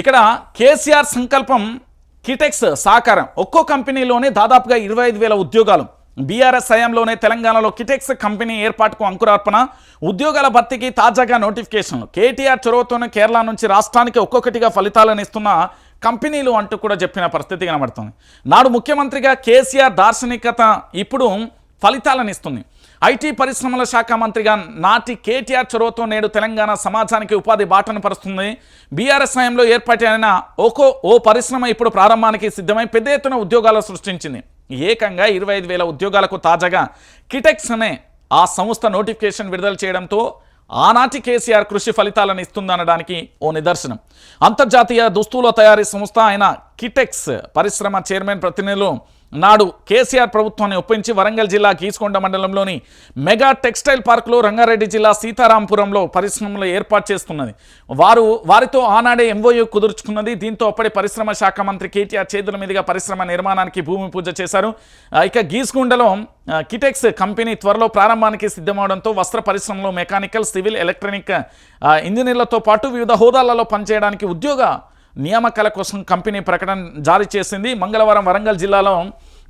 ఇక్కడ కేసీఆర్ సంకల్పం కిటెక్స్ సాకారం. ఒక్కో కంపెనీలోనే దాదాపుగా ఇరవై ఐదు వేల ఉద్యోగాలు. బీఆర్ఎస్ హయాంలోనే తెలంగాణలో కిటెక్స్ కంపెనీ ఏర్పాటుకు అంకురార్పణ ఉద్యోగాల భర్తీకి తాజాగా నోటిఫికేషన్లు కేటీఆర్ చొరవతోనే కేరళ నుంచి రాష్ట్రానికి ఒక్కొక్కటిగా ఫలితాలను ఇస్తున్న కంపెనీలు అంటూ కూడా చెప్పిన పరిస్థితి కనబడుతుంది. నాడు ముఖ్యమంత్రిగా కేసీఆర్ దార్శనికత ఇప్పుడు ఫలితాలను ఇస్తుంది ఐటీ పరిశ్రమల శాఖ మంత్రిగా నాటి కేటీఆర్ చొరవతో నేడు తెలంగాణ సమాజానికి ఉపాధి బాటను పరుస్తుంది. బీఆర్ఎస్ హయాంలో ఏర్పాటైన ఓకో ఓ పరిశ్రమ ఇప్పుడు ప్రారంభానికి సిద్ధమై పెద్ద ఎత్తున ఉద్యోగాలు సృష్టించింది. ఏకంగా ఇరవై ఐదు వేల ఉద్యోగాలకు తాజాగా కిటెక్స్ అనే ఆ సంస్థ నోటిఫికేషన్ విడుదల చేయడంతో ఆనాటి కేసీఆర్ కృషి ఫలితాలను ఇస్తుందనడానికి ఓ నిదర్శనం. అంతర్జాతీయ దుస్తుల తయారీ సంస్థ అయిన కిటెక్స్ పరిశ్రమ చైర్మన్ ప్రతినిధులు నాడు కేసీఆర్ ప్రభుత్వాన్ని ఒప్పించి వరంగల్ జిల్లా గీసుకొండ మండలంలోని మెగా టెక్స్టైల్ పార్కులో రంగారెడ్డి జిల్లా సీతారాంపురంలో పరిశ్రమలు ఏర్పాటు చేస్తున్నది. వారు వారితో ఆనాడే ఎంఓయూ కుదుర్చుకున్నది. దీంతో అప్పటి పరిశ్రమ శాఖ మంత్రి కేటీఆర్ చేతుల మీదుగా పరిశ్రమ నిర్మాణానికి భూమి పూజ చేశారు. ఇక గీసుకొండలో కిటెక్స్ కంపెనీ త్వరలో ప్రారంభానికి సిద్ధమవడంతో వస్త్ర పరిశ్రమలో మెకానికల్ సివిల్ ఎలక్ట్రానిక్ ఇంజనీర్లతో పాటు వివిధ హోదాలలో పనిచేయడానికి ఉద్యోగ నియామకాల కోసం కంపెనీ ప్రకటన జారీ చేసింది. మంగళవారం వరంగల్ జిల్లాలో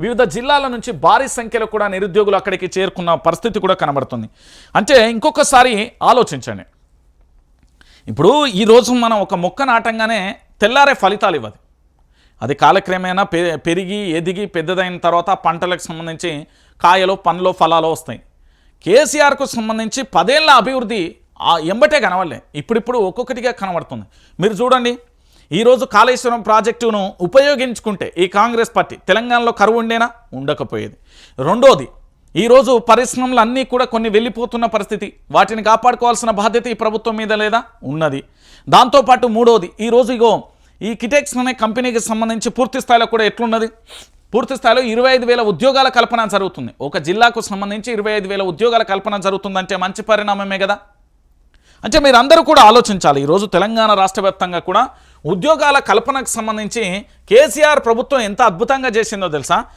వివిధ జిల్లాల నుంచి భారీ సంఖ్యలో కూడా నిరుద్యోగులు అక్కడికి చేరుకున్న పరిస్థితి కూడా కనబడుతుంది. అంటే ఇంకొకసారి ఆలోచించండి. ఇప్పుడు ఈరోజు మనం ఒక మొక్క నాటంగానే తెల్లారే ఫలితాలు ఇవ్వదు. అది కాలక్రమేణా పె పెరిగి ఎదిగి పెద్దదైన తర్వాత పంటలకు సంబంధించి కాయలు పండ్లు ఫలాలు వస్తాయి. కేసీఆర్కు సంబంధించి పదేళ్ళ అభివృద్ధి ఆ ఎంబటే కనవలే ఇప్పుడిప్పుడు ఒక్కొక్కటిగా కనబడుతుంది. మీరు చూడండి. ఈరోజు కాళేశ్వరం ప్రాజెక్టును ఉపయోగించుకుంటే ఈ కాంగ్రెస్ పార్టీ తెలంగాణలో కరువు ఉండేనా? ఉండకపోయేది. రెండోది ఈరోజు పరిశ్రమలు అన్నీ కూడా కొన్ని వెళ్ళిపోతున్న పరిస్థితి. వాటిని కాపాడుకోవాల్సిన బాధ్యత ఈ ప్రభుత్వం మీద లేదా? ఉన్నది. దాంతోపాటు మూడోది ఈరోజు ఇగో ఈ కిటెక్స్ అనే కంపెనీకి సంబంధించి పూర్తి స్థాయిలో కూడా ఎట్లున్నది? పూర్తి స్థాయిలో ఇరవై ఐదు వేల ఉద్యోగాల కల్పన జరుగుతుంది. ఒక జిల్లాకు సంబంధించి ఇరవై ఐదు వేల ఉద్యోగాల కల్పన జరుగుతుందంటే మంచి పరిణామమే కదా? అంటే మీరు అందరూ కూడా ఆలోచించాలి. ఈరోజు తెలంగాణ రాష్ట్ర వ్యాప్తంగా కూడా ఉద్యోగాల కల్పనకు సంబంధించి కేసీఆర్ ప్రభుత్వం ఎంత అద్భుతంగా చేసిందో తెలుసా?